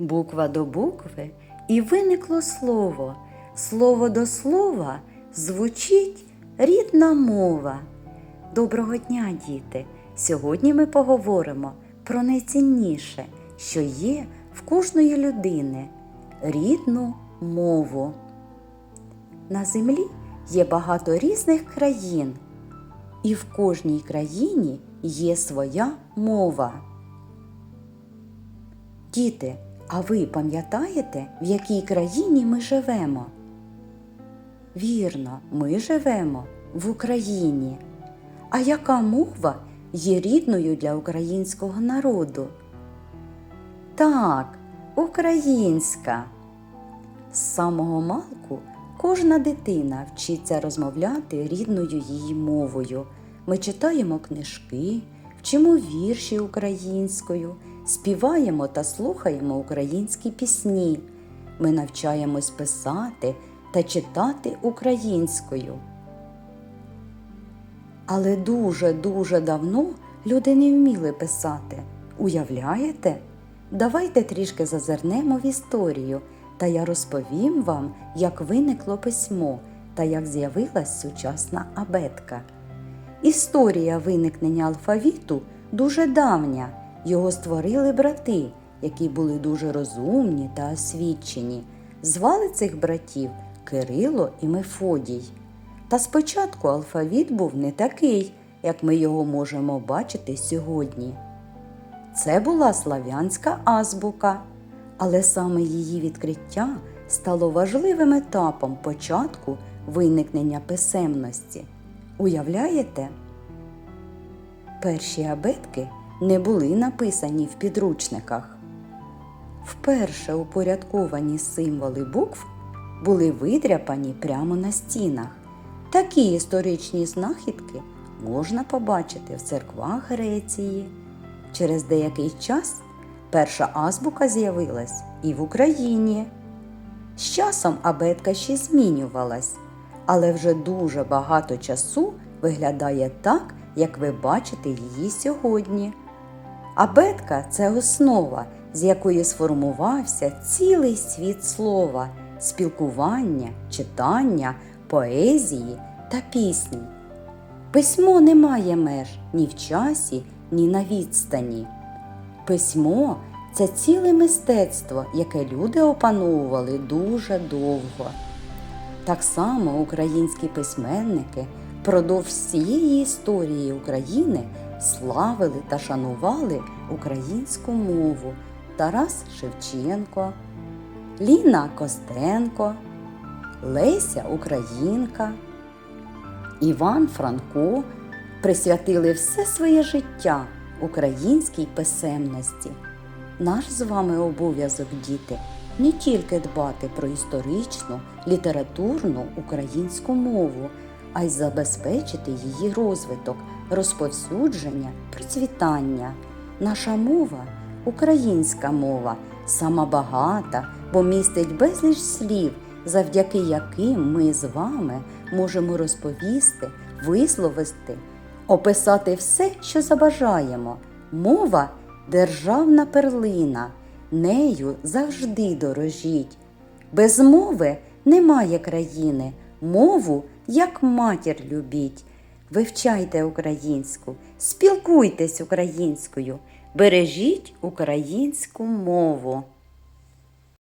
буква до букви, і виникло слово. Слово до слова звучить рідна мова. Доброго дня, діти! Сьогодні ми поговоримо про найцінніше, що є в кожної людини рідну мову. На землі є багато різних країн, і в кожній країні є своя мова. Діти, а ви пам'ятаєте, в якій країні ми живемо? Вірно, ми живемо в Україні. А яка мова є рідною для українського народу? Так, українська. З самого малку кожна дитина вчиться розмовляти рідною її мовою. Ми читаємо книжки, вчимо вірші українською, співаємо та слухаємо українські пісні. Ми навчаємось писати та читати українською. Але дуже-дуже давно люди не вміли писати. Уявляєте? Давайте трішки зазирнемо в історію, та я розповім вам, як виникло письмо та як з'явилась сучасна абетка. Історія виникнення алфавіту дуже давня. Його створили брати, які були дуже розумні та освічені. Звали цих братів Кирило і Мефодій. Та спочатку алфавіт був не такий, як ми його можемо бачити сьогодні. Це була слав'янська азбука, але саме її відкриття стало важливим етапом початку виникнення писемності. Уявляєте? Перші абетки не були написані в підручниках. Вперше упорядковані символи букв були видряпані прямо на стінах. Такі історичні знахідки можна побачити в церквах Греції. Через деякий час перша азбука з'явилась і в Україні. З часом абетка ще змінювалась, але вже дуже багато часу виглядає так, як ви бачите її сьогодні. Абетка це основа, з якої сформувався цілий світ слова, спілкування, читання, поезії та пісні. Письмо не має меж ні в часі, ні на відстані. Письмо це ціле мистецтво, яке люди опановували дуже довго. Так само українські письменники впродовж всієї історії України славили та шанували українську мову Тарас Шевченко, Ліна Костенко, Леся Українка, Іван Франко присвятили все своє життя українській писемності. Наш з вами обов'язок, діти, не тільки дбати про історичну, літературну українську мову, а й забезпечити її розвиток, розповсюдження, процвітання. Наша мова, українська мова, сама багата, бо містить безліч слів, завдяки яким ми з вами можемо розповісти, висловити, описати все, що забажаємо. Мова державна перлина, нею завжди дорожіть. Без мови немає країни, мову як матір любіть. Вивчайте українську, спілкуйтесь українською, бережіть українську мову.